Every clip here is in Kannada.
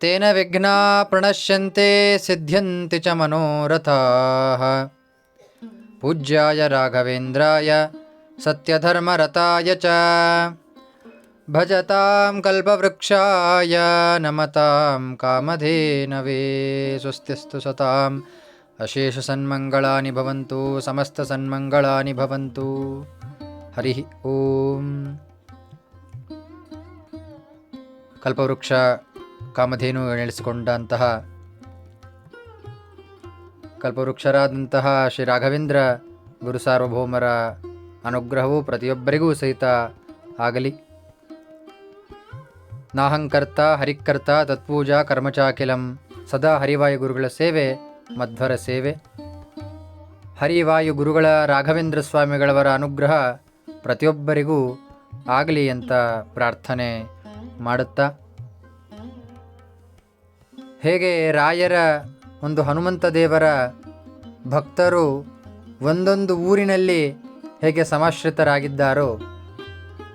तेन विघ्ना प्रणश्यन्ते सिद्ध्यन्ति च मनोरथाः। पूज्याय राघवेन्द्राय सत्यधर्मरताय च। भजतां कल्पवृक्षाय नमतां कामधेनवे। स्वस्तिस्तु सताम् अशेषसन्मङ्गलानि भवन्तु समस्तसन्मङ्गलानि भवन्तु। हरिः ओ ಕಾಮಧೇನು ಎಣಿಸಿಕೊಂಡಂತಹ ಕಲ್ಪವೃಕ್ಷರಾದಂತಹ ಶ್ರೀ ರಾಘವೇಂದ್ರ ಗುರು ಸಾರ್ವಭೌಮರ ಅನುಗ್ರಹವು ಪ್ರತಿಯೊಬ್ಬರಿಗೂ ಸಹಿತ ಆಗಲಿ. ನಾಹಂಕರ್ತ, ಹರಿಕರ್ತ, ತತ್ಪೂಜಾ ಕರ್ಮಚಾಕಿಲಂ ಸದಾ ಹರಿವಾಯು ಗುರುಗಳ ಸೇವೆ, ಮಧ್ವರ ಸೇವೆ. ಹರಿವಾಯು ಗುರುಗಳ ರಾಘವೇಂದ್ರ ಸ್ವಾಮಿಗಳವರ ಅನುಗ್ರಹ ಪ್ರತಿಯೊಬ್ಬರಿಗೂ ಆಗಲಿ ಅಂತ ಪ್ರಾರ್ಥನೆ ಮಾಡುತ್ತಾ. ಹೇಗೆ ರಾಯರ ಒಂದು ಹನುಮಂತ ದೇವರ ಭಕ್ತರು ಒಂದೊಂದು ಊರಿನಲ್ಲಿ ಹೇಗೆ ಸಮಾಶ್ರಿತರಾಗಿದ್ದಾರೋ,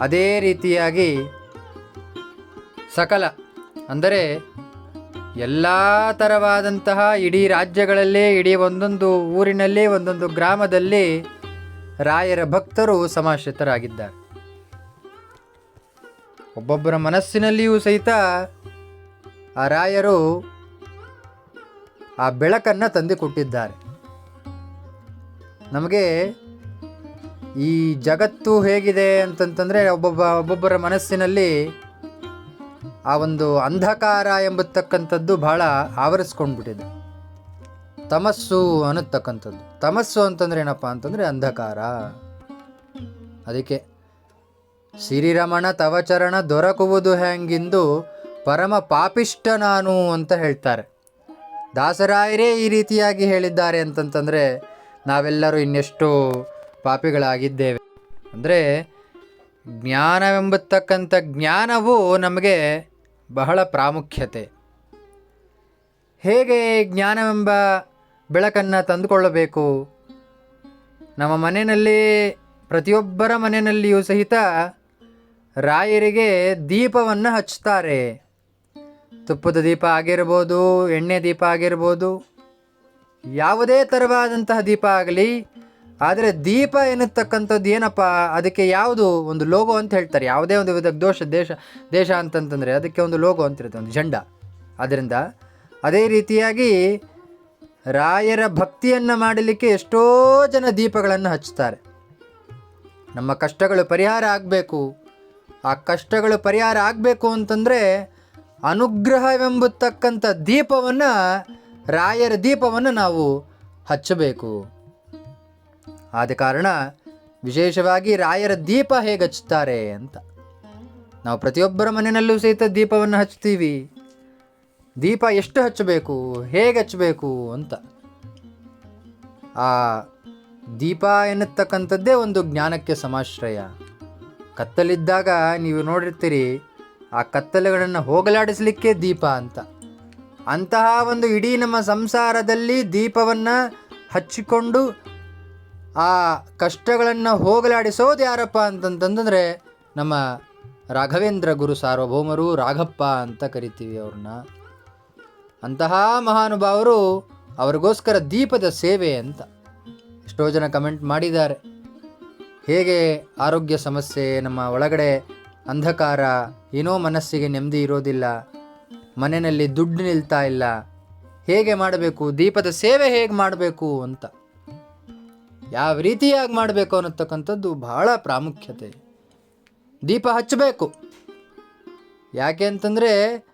ಅದೇ ರೀತಿಯಾಗಿ ಸಕಲ, ಅಂದರೆ ಎಲ್ಲ ಥರವಾದಂತಹ ಇಡೀ ರಾಜ್ಯಗಳಲ್ಲೇ, ಇಡೀ ಒಂದೊಂದು ಊರಿನಲ್ಲಿ, ಒಂದೊಂದು ಗ್ರಾಮದಲ್ಲಿ ರಾಯರ ಭಕ್ತರು ಸಮಾಶ್ರಿತರಾಗಿದ್ದಾರೆ. ಒಬ್ಬೊಬ್ಬರ ಮನಸ್ಸಿನಲ್ಲಿಯೂ ಸಹಿತ ಆ ರಾಯರು ಆ ಬೆಳಕನ್ನು ತಂದುಕೊಟ್ಟಿದ್ದಾರೆ. ನಮಗೆ ಈ ಜಗತ್ತು ಹೇಗಿದೆ ಅಂತಂತಂದರೆ ಒಬ್ಬೊಬ್ಬ, ಒಬ್ಬೊಬ್ಬರ ಮನಸ್ಸಿನಲ್ಲಿ ಆ ಒಂದು ಅಂಧಕಾರ ಎಂಬತಕ್ಕಂಥದ್ದು ಬಹಳ ಆವರಿಸ್ಕೊಂಡ್ಬಿಟ್ಟಿದೆ. ತಮಸ್ಸು ಅನ್ನತಕ್ಕಂಥದ್ದು ತಮಸ್ಸು ಅಂತಂದ್ರೆ ಏನಪ್ಪ ಅಂತಂದರೆ ಅಂಧಕಾರ. ಅದಕ್ಕೆ ಶ್ರೀರಮಣ ತವಚರಣ ದೊರಕುವುದು ಹೆಂಗಿಂದು ಪರಮ ಪಾಪಿಷ್ಟ ನಾನು ಅಂತ ಹೇಳ್ತಾರೆ. ದಾಸರಾಯರೇ ಈ ರೀತಿಯಾಗಿ ಹೇಳಿದ್ದಾರೆ ಅಂತಂತಂದರೆ ನಾವೆಲ್ಲರೂ ಇನ್ನೆಷ್ಟು ಪಾಪಿಗಳಾಗಿದ್ದೇವೆ. ಅಂದರೆ ಜ್ಞಾನವೆಂಬತಕ್ಕಂಥ ಜ್ಞಾನವು ನಮಗೆ ಬಹಳ ಪ್ರಾಮುಖ್ಯತೆ. ಹೇಗೆ ಜ್ಞಾನವೆಂಬ ಬೆಳಕನ್ನು ತಂದುಕೊಳ್ಳಬೇಕು? ನಮ್ಮ ಮನೆಯಲ್ಲಿ, ಪ್ರತಿಯೊಬ್ಬರ ಮನೆಯಲ್ಲಿಯೂ ಸಹಿತ ರಾಯರಿಗೆ ದೀಪವನ್ನು ಹಚ್ತಾರೆ ತುಪ್ಪದ ದೀಪ ಆಗಿರ್ಬೋದು, ಎಣ್ಣೆ ದೀಪ ಆಗಿರ್ಬೋದು, ಯಾವುದೇ ಥರವಾದಂತಹ ದೀಪ ಆಗಲಿ, ಆದರೆ ದೀಪ ಎನ್ನುತ್ತಕ್ಕಂಥದ್ದು ಏನಪ್ಪ, ಅದಕ್ಕೆ ಯಾವುದು ಒಂದು ಲೋಗೋ ಅಂತ ಹೇಳ್ತಾರೆ. ಯಾವುದೇ ಒಂದು ವಿಧ ದೋಷ, ದೇಶ ದೇಶ ಅಂತಂತಂದರೆ ಅದಕ್ಕೆ ಒಂದು ಲೋಗೋ ಅಂತಿರುತ್ತೆ ಒಂದು ಜಂಡ. ಅದರಿಂದ ಅದೇ ರೀತಿಯಾಗಿ ರಾಯರ ಭಕ್ತಿಯನ್ನು ಮಾಡಲಿಕ್ಕೆ ಎಷ್ಟೋ ಜನ ದೀಪಗಳನ್ನು ಹಚ್ತಾರೆ ನಮ್ಮ ಕಷ್ಟಗಳು ಪರಿಹಾರ ಆಗಬೇಕು. ಆ ಕಷ್ಟಗಳು ಪರಿಹಾರ ಆಗಬೇಕು ಅಂತಂದರೆ ಅನುಗ್ರಹವೆಂಬತಕ್ಕಂಥ ದೀಪವನ್ನು, ರಾಯರ ದೀಪವನ್ನು ನಾವು ಹಚ್ಚಬೇಕು. ಆದ ಕಾರಣ ವಿಶೇಷವಾಗಿ ರಾಯರ ದೀಪ ಹೇಗೆ ಹಚ್ತಾರೆ ಅಂತ. ನಾವು ಪ್ರತಿಯೊಬ್ಬರ ಮನೆಯಲ್ಲೂ ಸಹಿತ ದೀಪವನ್ನು ಹಚ್ತೀವಿ ದೀಪ ಎಷ್ಟು ಹಚ್ಚಬೇಕು, ಹೇಗೆ ಹಚ್ಚಬೇಕು ಅಂತ. ಆ ದೀಪ ಎನ್ನುತ್ತಕ್ಕಂಥದ್ದೇ ಒಂದು ಜ್ಞಾನಕ್ಕೆ ಸಮಾಶ್ರಯ. ಕತ್ತಲಿದ್ದಾಗ ನೀವು ನೋಡಿರ್ತೀರಿ ಆ ಕತ್ತಲೆಗಳನ್ನು ಹೋಗಲಾಡಿಸಲಿಕ್ಕೆ ದೀಪ ಅಂತ. ಅಂತಹ ಒಂದು ಇಡೀ ನಮ್ಮ ಸಂಸಾರದಲ್ಲಿ ದೀಪವನ್ನು ಹಚ್ಚಿಕೊಂಡು ಆ ಕಷ್ಟಗಳನ್ನು ಹೋಗಲಾಡಿಸೋದು ಯಾರಪ್ಪ ಅಂತಂತಂದರೆ ನಮ್ಮ ರಾಘವೇಂದ್ರ ಗುರು ಸಾರ್ವಭೌಮರು ರಾಘಪ್ಪ ಅಂತ ಕರಿತೀವಿ ಅವ್ರನ್ನ. ಅಂತಹ ಮಹಾನುಭಾವರು ಅವರಿಗೋಸ್ಕರ ದೀಪದ ಸೇವೆ ಅಂತ ಎಷ್ಟೋ ಜನ ಕಮೆಂಟ್ ಮಾಡಿದ್ದಾರೆ. ಹೇಗೆ ಆರೋಗ್ಯ ಸಮಸ್ಯೆ ನಮ್ಮ ಒಳಗಡೆ ಅಂಧಕಾರ ಏನೋ ಮನಸ್ಸಿಗೆ ನೆಮ್ಮದಿ ಇರೋದಿಲ್ಲ, ಮನೆಯಲ್ಲಿ ದುಡ್ಡು ನಿಲ್ತಾ ಇಲ್ಲ. ಹೇಗೆ ಮಾಡಬೇಕು, ದೀಪದ ಸೇವೆ ಹೇಗೆ ಮಾಡಬೇಕು ಅಂತ. ಯಾವ ರೀತಿಯಾಗಿ ಮಾಡಬೇಕು ಅನ್ನತಕ್ಕಂಥದ್ದು ಬಹಳ ಪ್ರಾಮುಖ್ಯತೆ. ದೀಪ ಹಚ್ಚಬೇಕು. ಯಾಕೆ ಅಂತಂದರೆ,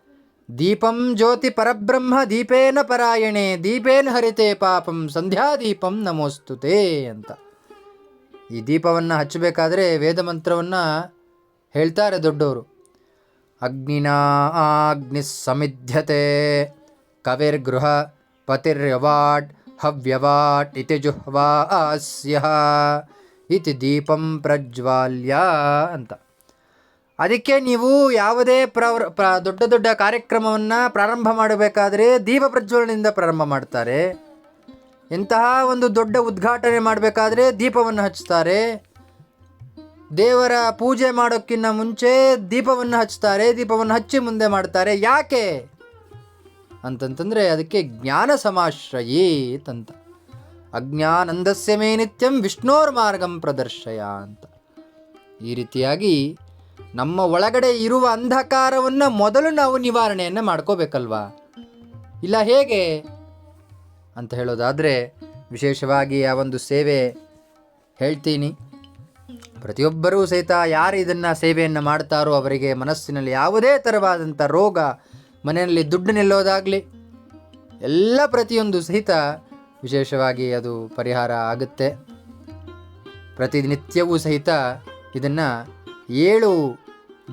ದೀಪಂ ಜ್ಯೋತಿ ಪರಬ್ರಹ್ಮ ದೀಪೇನ ಪರಾಯಣೆ, ದೀಪೇನ ಹರಿತೆ ಪಾಪಂ ಸಂಧ್ಯಾ ದೀಪಂ ನಮೋಸ್ತುತೆ ಅಂತ. ಈ ದೀಪವನ್ನು ಹಚ್ಚಬೇಕಾದ್ರೆ ವೇದ ಮಂತ್ರವನ್ನು ಹೇಳ್ತಾರೆ ದೊಡ್ಡವರು. ಅಗ್ನಿನಾ ಅಗ್ನಿ ಸಮಿಧ್ಯತೆ ಕವಿರ್ಗೃಹ ಪತಿರ್ಯವಾಡ್ ಹವ್ಯವಾಟ್ ಇತಿ ಜುಹ್ವಾ ಆಸ್ಯ ಇತಿ ದೀಪಂ ಪ್ರಜ್ವಾಲ್ಯ ಅಂತ. ಅದಕ್ಕೆ ನೀವು ಯಾವುದೇ ಪ್ರ ದೊಡ್ಡ ದೊಡ್ಡ ಕಾರ್ಯಕ್ರಮವನ್ನು ಪ್ರಾರಂಭ ಮಾಡಬೇಕಾದ್ರೆ ದೀಪ ಪ್ರಜ್ವಲನೆಯಿಂದ ಪ್ರಾರಂಭ ಮಾಡ್ತಾರೆ. ಇಂತಹ ಒಂದು ದೊಡ್ಡ ಉದ್ಘಾಟನೆ ಮಾಡಬೇಕಾದ್ರೆ ದೀಪವನ್ನು ಹಚ್ತಾರೆ ದೇವರ ಪೂಜೆ ಮಾಡೋಕ್ಕಿಂತ ಮುಂಚೆ ದೀಪವನ್ನು ಹಚ್ತಾರೆ, ದೀಪವನ್ನು ಹಚ್ಚಿ ಮುಂದೆ ಮಾಡ್ತಾರೆ. ಯಾಕೆ? ಅಂತಂತಂದರೆ ಅದಕ್ಕೆ ಜ್ಞಾನ ಸಮಾಶ್ರಯೀತಂತ ಅಜ್ಞಾನಂದಸ್ಯ ಮೇ ನಿತ್ಯಂ ವಿಷ್ಣೋರ್ ಮಾರ್ಗಂ ಪ್ರದರ್ಶಯ ಅಂತ. ಈ ರೀತಿಯಾಗಿ ನಮ್ಮ ಒಳಗಡೆ ಇರುವ ಅಂಧಕಾರವನ್ನು ಮೊದಲು ನಾವು ನಿವಾರಣೆಯನ್ನು ಮಾಡ್ಕೋಬೇಕಲ್ವಾ? ಇಲ್ಲ ಹೇಗೆ? ಅಂತ ಹೇಳೋದಾದರೆ ವಿಶೇಷವಾಗಿ ಆ ಒಂದು ಸೇವೆ ಹೇಳ್ತೀನಿ. ಪ್ರತಿಯೊಬ್ಬರೂ ಸಹಿತ ಯಾರು ಇದನ್ನು ಸೇವೆಯನ್ನು ಮಾಡ್ತಾರೋ ಅವರಿಗೆ ಮನಸ್ಸಿನಲ್ಲಿ ಯಾವುದೇ ಥರವಾದಂಥ ರೋಗ ಮನೆಯಲ್ಲಿ ದುಡ್ಡು ನಿಲ್ಲೋದಾಗಲಿ ಎಲ್ಲ ಪ್ರತಿಯೊಂದು ಸಹಿತ ವಿಶೇಷವಾಗಿ ಅದು ಪರಿಹಾರ ಆಗುತ್ತೆ. ಪ್ರತಿನಿತ್ಯವೂ ಸಹಿತ ಇದನ್ನು ಏಳು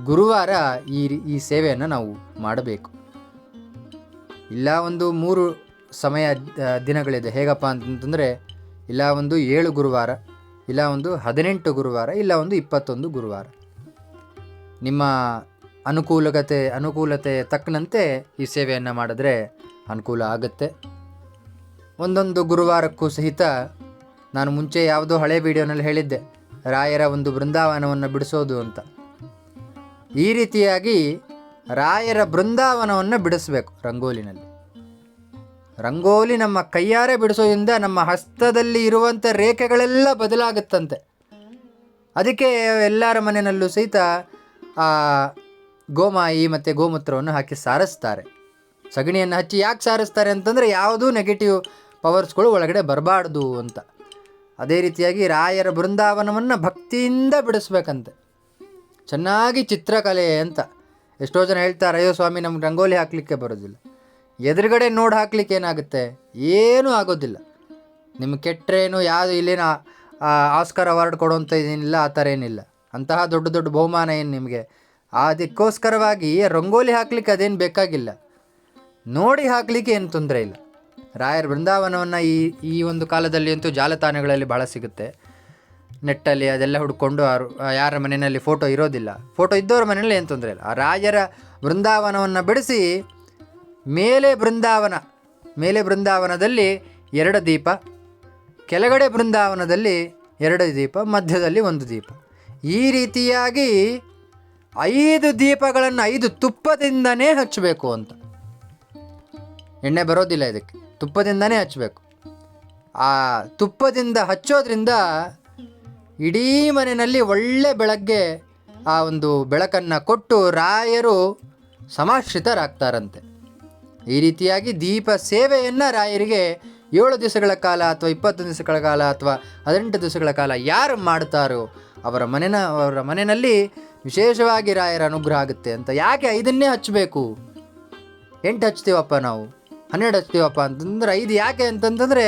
ಗುರುವಾರ ಈ ಈ ಸೇವೆಯನ್ನು ನಾವು ಮಾಡಬೇಕು. ಇಲ್ಲ ಒಂದು ಮೂರು ಸಮಯ ದಿನಗಳಿದೆ. ಹೇಗಪ್ಪ ಅಂತಂತಂದರೆ, ಇಲ್ಲ ಒಂದು ಏಳು ಗುರುವಾರ. ಇಲ್ಲ ಒಂದು ಹದಿನೆಂಟು ಗುರುವಾರ, ಇಲ್ಲ ಒಂದು ಇಪ್ಪತ್ತೊಂದು ಗುರುವಾರ. ನಿಮ್ಮ ಅನುಕೂಲಕತೆ ಅನುಕೂಲತೆ ತಕ್ಕನಂತೆ ಈ ಸೇವೆಯನ್ನು ಮಾಡಿದ್ರೆ ಅನುಕೂಲ ಆಗುತ್ತೆ. ಒಂದೊಂದು ಗುರುವಾರಕ್ಕೂ ಸಹಿತ ನಾನು ಮುಂಚೆ ಯಾವುದೋ ಹಳೆ ವಿಡಿಯೋನಲ್ಲಿ ಹೇಳಿದ್ದೆ, ರಾಯರ ಒಂದು ಬೃಂದಾವನವನ್ನು ಬಿಡಿಸೋದು ಅಂತ. ಈ ರೀತಿಯಾಗಿ ರಾಯರ ಬೃಂದಾವನವನ್ನು ಬಿಡಿಸಬೇಕು ರಂಗೋಲಿನಲ್ಲಿ. ರಂಗೋಲಿ ನಮ್ಮ ಕೈಯಾರೆ ಬಿಡಿಸೋದ್ರಿಂದ ನಮ್ಮ ಹಸ್ತದಲ್ಲಿ ಇರುವಂಥ ರೇಖೆಗಳೆಲ್ಲ ಬದಲಾಗುತ್ತಂತೆ. ಅದಕ್ಕೆ ಎಲ್ಲರ ಮನೆಯಲ್ಲೂ ಸಹಿತ ಗೋಮಾಯಿ ಮತ್ತು ಗೋಮೂತ್ರವನ್ನು ಹಾಕಿ ಸಾರಿಸ್ತಾರೆ. ಸಗಣಿಯನ್ನು ಹಚ್ಚಿ ಯಾಕೆ ಸಾರಿಸ್ತಾರೆ ಅಂತಂದರೆ ಯಾವುದೂ ನೆಗೆಟಿವ್ ಪವರ್ಸ್ಗಳು ಒಳಗಡೆ ಬರಬಾರ್ದು ಅಂತ. ಅದೇ ರೀತಿಯಾಗಿ ರಾಯರ ಬೃಂದಾವನವನ್ನು ಭಕ್ತಿಯಿಂದ ಬಿಡಿಸ್ಬೇಕಂತೆ. ಚೆನ್ನಾಗಿ ಚಿತ್ರಕಲೆ ಅಂತ. ಎಷ್ಟೋ ಜನ ಹೇಳ್ತಾರೆ, ಅಯ್ಯೋ ಸ್ವಾಮಿ, ನಮ್ಗೆ ರಂಗೋಲಿ ಹಾಕಲಿಕ್ಕೆ ಬರೋದಿಲ್ಲ. ಎದುರುಗಡೆ ನೋಡಿ ಹಾಕ್ಲಿಕ್ಕೆ ಏನಾಗುತ್ತೆ? ಏನೂ ಆಗೋದಿಲ್ಲ. ನಿಮ್ಗೆ ಕೆಟ್ಟರೇನು ಯಾವುದು ಇಲ್ಲೇನು ಆಸ್ಕರ್ ಅವಾರ್ಡ್ ಕೊಡುವಂಥ ಏನಿಲ್ಲ ಆ ಥರ ಏನಿಲ್ಲ. ಅಂತಹ ದೊಡ್ಡ ದೊಡ್ಡ ಬಹುಮಾನ ಏನು ನಿಮಗೆ? ಅದಕ್ಕೋಸ್ಕರವಾಗಿ ರಂಗೋಲಿ ಹಾಕ್ಲಿಕ್ಕೆ ಅದೇನು ಬೇಕಾಗಿಲ್ಲ. ನೋಡಿ ಹಾಕಲಿಕ್ಕೆ ಏನು ತೊಂದರೆ ಇಲ್ಲ. ರಾಯರ ಬೃಂದಾವನವನ್ನು ಈ ಈ ಒಂದು ಕಾಲದಲ್ಲಿ ಅಂತೂ ಜಾಲತಾಣಗಳಲ್ಲಿ ಭಾಳ ಸಿಗುತ್ತೆ. ನೆಟ್ಟಲ್ಲಿ ಅದೆಲ್ಲ ಹುಡ್ಕೊಂಡು ಯಾರು ಮನೆಯಲ್ಲಿ ಫೋಟೋ ಇರೋದಿಲ್ಲ. ಫೋಟೋ ಇದ್ದವ್ರ ಮನೆಯಲ್ಲಿ ಏನು ತೊಂದರೆ ಇಲ್ಲ. ಆ ರಾಯರ ಬೃಂದಾವನವನ್ನು ಬಿಡಿಸಿ ಮೇಲೆ ಬೃಂದಾವನ, ಮೇಲೆ ಬೃಂದಾವನದಲ್ಲಿ ಎರಡು ದೀಪ, ಕೆಳಗಡೆ ಬೃಂದಾವನದಲ್ಲಿ ಎರಡು ದೀಪ, ಮಧ್ಯದಲ್ಲಿ ಒಂದು ದೀಪ. ಈ ರೀತಿಯಾಗಿ ಐದು ದೀಪಗಳನ್ನು ಐದು ತುಪ್ಪದಿಂದನೇ ಹಚ್ಚಬೇಕು ಅಂತ. ಎಣ್ಣೆ ಬರೋದಿಲ್ಲ ಇದಕ್ಕೆ. ತುಪ್ಪದಿಂದನೇ ಹಚ್ಚಬೇಕು. ಆ ತುಪ್ಪದಿಂದ ಹಚ್ಚೋದ್ರಿಂದ ಇಡೀ ಮನೆಯಲ್ಲಿ ಒಳ್ಳೆ ಬೆಳಗ್ಗೆ ಆ ಒಂದು ಬೆಳಕನ್ನು ಕೊಟ್ಟು ರಾಯರು ಸಮಾಶ್ರಿತರಾಗ್ತಾರಂತೆ. ಈ ರೀತಿಯಾಗಿ ದೀಪ ಸೇವೆಯನ್ನು ರಾಯರಿಗೆ ಏಳು ದಿವಸಗಳ ಕಾಲ ಅಥವಾ ಇಪ್ಪತ್ತು ದಿವಸಗಳ ಕಾಲ ಅಥವಾ ಹದಿನೆಂಟು ದಿವಸಗಳ ಕಾಲ ಯಾರು ಮಾಡ್ತಾರೋ ಅವರ ಮನೆನ, ಅವರ ಮನೆಯಲ್ಲಿ ವಿಶೇಷವಾಗಿ ರಾಯರ ಅನುಗ್ರಹ ಆಗುತ್ತೆ ಅಂತ ಯಾಕೆ ಐದನ್ನೇ ಹಚ್ಚಬೇಕು? ಎಂಟು ಹಚ್ತೀವಪ್ಪ ನಾವು? ಹನ್ನೆರಡು ಹಚ್ತೀವಪ್ಪ ಅಂತಂದ್ರೆ ಐದು ಯಾಕೆ ಅಂತಂತಂದರೆ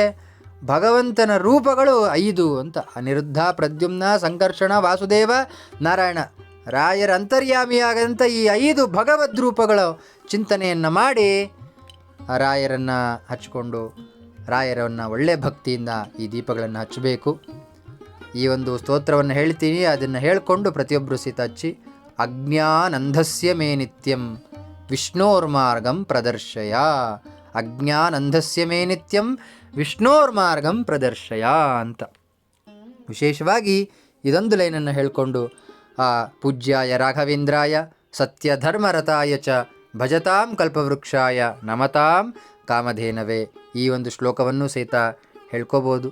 ಭಗವಂತನ ರೂಪಗಳು ಐದು ಅಂತ ಅನಿರುದ್ಧ, ಪ್ರದ್ಯುಮ್ನ, ಸಂಕರ್ಷಣ, ವಾಸುದೇವ, ನಾರಾಯಣ ರಾಯರ ಅಂತರ್ಯಾಮಿಯಾಗದಂಥ ಈ ಐದು ಭಗವದ್ ರೂಪಗಳ ಚಿಂತನೆಯನ್ನು ಮಾಡಿ ರಾಯರನ್ನು ಹಚ್ಕೊಂಡು ರಾಯರನ್ನು ಒಳ್ಳೆಯ ಭಕ್ತಿಯಿಂದ ಈ ದೀಪಗಳನ್ನು ಹಚ್ಚಬೇಕು. ಈ ಒಂದು ಸ್ತೋತ್ರವನ್ನು ಹೇಳ್ತೀನಿ. ಅದನ್ನು ಹೇಳಿಕೊಂಡು ಪ್ರತಿಯೊಬ್ಬರು ಸೀತ ಹಚ್ಚಿ ಅಜ್ಞಾನಂಧಸ್ಯ ಮೇ ನಿತ್ಯಂ ವಿಷ್ಣೋರ್ಮಾರ್ಗಂ ಪ್ರದರ್ಶಯ. ಅಜ್ಞಾನಂಧಸ್ಯ ಮೇ ನಿತ್ಯಂ ವಿಷ್ಣೋರ್ಮಾರ್ಗಂ ಪ್ರದರ್ಶಯ ಅಂತ. ವಿಶೇಷವಾಗಿ ಇದೊಂದು ಲೈನನ್ನು ಹೇಳಿಕೊಂಡು, ಆ ಪೂಜ್ಯಾಯ ರಾಘವೇಂದ್ರಾಯ ಸತ್ಯಧರ್ಮರತಾಯ ಚ ಭಜತಾಂ ಕಲ್ಪವೃಕ್ಷಾಯ ನಮತಾಂ ಕಾಮಧೇನವೇ. ಈ ಒಂದು ಶ್ಲೋಕವನ್ನು ಸಹಿತ ಹೇಳ್ಕೋಬೋದು.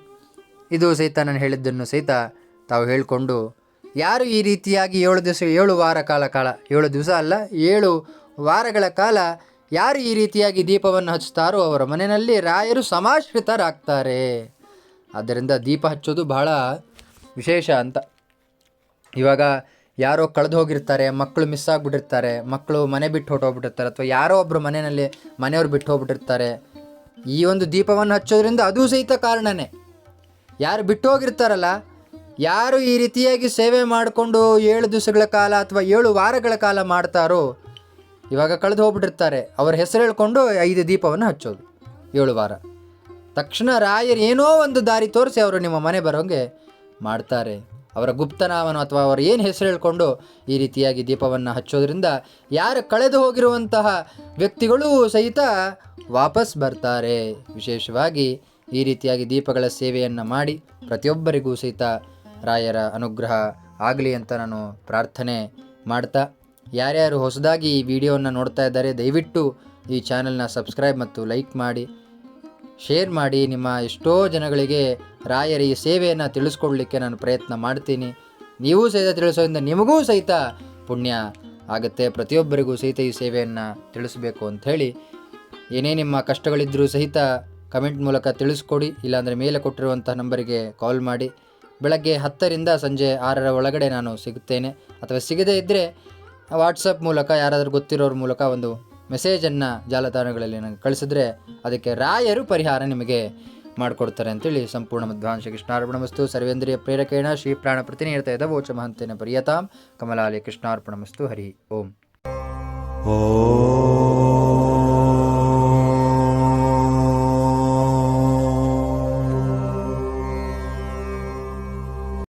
ಇದು ಸಹಿತ ನಾನು ಹೇಳಿದ್ದನ್ನು ಸಹಿತ ತಾವು ಹೇಳಿಕೊಂಡು, ಯಾರು ಈ ರೀತಿಯಾಗಿ ಏಳು ದಿವಸ, ಏಳು ವಾರ ಕಾಲ ಕಾಲ, ಏಳು ದಿವಸ ಅಲ್ಲ, ಏಳು ವಾರಗಳ ಕಾಲ ಯಾರು ಈ ರೀತಿಯಾಗಿ ದೀಪವನ್ನು ಹಚ್ಚುತ್ತಾರೋ ಅವರ ಮನೆಯಲ್ಲಿ ರಾಯರು ಸಮಾಶ್ರಿತರಾಗ್ತಾರೆ. ಆದ್ದರಿಂದ ದೀಪ ಹಚ್ಚೋದು ಬಹಳ ವಿಶೇಷ ಅಂತ. ಇವಾಗ ಯಾರೋ ಕಳೆದು ಹೋಗಿರ್ತಾರೆ ಮಕ್ಕಳು ಮಿಸ್ ಆಗಿಬಿಟ್ಟಿರ್ತಾರೆ ಮಕ್ಕಳು ಮನೆ ಬಿಟ್ಟು ಹೊಟ್ಟೋಗ್ಬಿಟ್ಟಿರ್ತಾರೆ ಅಥವಾ ಯಾರೋ ಒಬ್ಬರು ಮನೆಯಲ್ಲಿ ಮನೆಯವ್ರು ಬಿಟ್ಟು ಹೋಗ್ಬಿಟ್ಟಿರ್ತಾರೆ. ಈ ಒಂದು ದೀಪವನ್ನು ಹಚ್ಚೋದ್ರಿಂದ ಅದು ಸಹಿತ ಕಾರಣನೇ. ಯಾರು ಬಿಟ್ಟು ಹೋಗಿರ್ತಾರಲ್ಲ, ಯಾರು ಈ ರೀತಿಯಾಗಿ ಸೇವೆ ಮಾಡಿಕೊಂಡು ಏಳು ದಿವಸಗಳ ಕಾಲ ಅಥವಾ ಏಳು ವಾರಗಳ ಕಾಲ ಮಾಡ್ತಾರೋ, ಇವಾಗ ಕಳೆದು ಹೋಗ್ಬಿಟ್ಟಿರ್ತಾರೆ. ಅವ್ರ ಹೆಸರು ಹೇಳ್ಕೊಂಡು ಐದು ದೀಪವನ್ನು ಹಚ್ಚೋದು, ಏಳು ವಾರ. ತಕ್ಷಣ ರಾಯರು ಏನೋ ಒಂದು ದಾರಿ ತೋರಿಸಿ ಅವರು ನಿಮ್ಮ ಮನೆ ಬರೋಂಗೆ ಮಾಡ್ತಾರೆ. ಅವರ ಗುಪ್ತನಾಮನು ಅಥವಾ ಅವರು ಏನು ಹೆಸರು ಹೇಳಿಕೊಂಡು ಈ ರೀತಿಯಾಗಿ ದೀಪವನ್ನು ಹಚ್ಚೋದ್ರಿಂದ ಯಾರು ಕಳೆದು ಹೋಗಿರುವಂತಹ ವ್ಯಕ್ತಿಗಳೂ ಸಹಿತ ವಾಪಸ್ ಬರ್ತಾರೆ. ವಿಶೇಷವಾಗಿ ಈ ರೀತಿಯಾಗಿ ದೀಪಗಳ ಸೇವೆಯನ್ನು ಮಾಡಿ ಪ್ರತಿಯೊಬ್ಬರಿಗೂ ಸಹಿತ ರಾಯರ ಅನುಗ್ರಹ ಆಗಲಿ ಅಂತ ನಾನು ಪ್ರಾರ್ಥನೆ ಮಾಡ್ತಾ, ಯಾರ್ಯಾರು ಹೊಸದಾಗಿ ಈ ವಿಡಿಯೋವನ್ನು ನೋಡ್ತಾ ಇದ್ದಾರೆ, ದಯವಿಟ್ಟು ಈ ಚಾನಲ್ನ ಸಬ್ಸ್ಕ್ರೈಬ್ ಮತ್ತು ಲೈಕ್ ಮಾಡಿ, ಶೇರ್ ಮಾಡಿ. ನಿಮ್ಮ ಎಷ್ಟೋ ಜನಗಳಿಗೆ ರಾಯರ ಈ ಸೇವೆಯನ್ನು ತಿಳಿಸ್ಕೊಡ್ಲಿಕ್ಕೆ ನಾನು ಪ್ರಯತ್ನ ಮಾಡ್ತೀನಿ. ನೀವು ಸಹಿತ ತಿಳಿಸೋದ್ರಿಂದ ನಿಮಗೂ ಸಹಿತ ಪುಣ್ಯ ಆಗುತ್ತೆ. ಪ್ರತಿಯೊಬ್ಬರಿಗೂ ಸಹಿತ ಈ ಸೇವೆಯನ್ನು ತಿಳಿಸ್ಬೇಕು ಅಂಥೇಳಿ ಏನೇ ನಿಮ್ಮ ಕಷ್ಟಗಳಿದ್ದರೂ ಸಹಿತ ಕಮೆಂಟ್ ಮೂಲಕ ತಿಳಿಸ್ಕೊಡಿ. ಇಲ್ಲಾಂದರೆ ಮೇಲೆ ಕೊಟ್ಟಿರುವಂಥ ನಂಬರಿಗೆ ಕಾಲ್ ಮಾಡಿ. ಬೆಳಗ್ಗೆ ಹತ್ತರಿಂದ ಸಂಜೆ ಆರರ ಒಳಗಡೆ ನಾನು ಸಿಗುತ್ತೇನೆ. ಅಥವಾ ಸಿಗದೇ ಇದ್ದರೆ ವಾಟ್ಸಪ್ ಮೂಲಕ ಯಾರಾದರೂ ಗೊತ್ತಿರೋರ ಮೂಲಕ ಒಂದು ಮೆಸೇಜನ್ನು ಜಾಲತಾಣಗಳಲ್ಲಿ ನನಗೆ ಕಳಿಸಿದ್ರೆ ಅದಕ್ಕೆ ರಾಯರು ಪರಿಹಾರ ನಿಮಗೆ ಮಾಡಿಕೊಡ್ತಾರೆ ಅಂತೇಳಿ ಸಂಪೂರ್ಣ ಮಧ್ವಾಂಶ ಕೃಷ್ಣಾರ್ಪಣಮಸ್ತು ಸರ್ವೇಂದ್ರಿಯ ಪ್ರೇರಕೇಣ ಶ್ರೀ ಪ್ರಾಣ ಪ್ರತಿನಿರ್ತ ವೋಚ ಮಹಂತೇನ ಪ್ರಿಯತಾಂ. ಕಮಲಾಲಿ ಕೃಷ್ಣಾರ್ಪಣಮಸ್ತು ಹರಿ ಓಂ. ॐ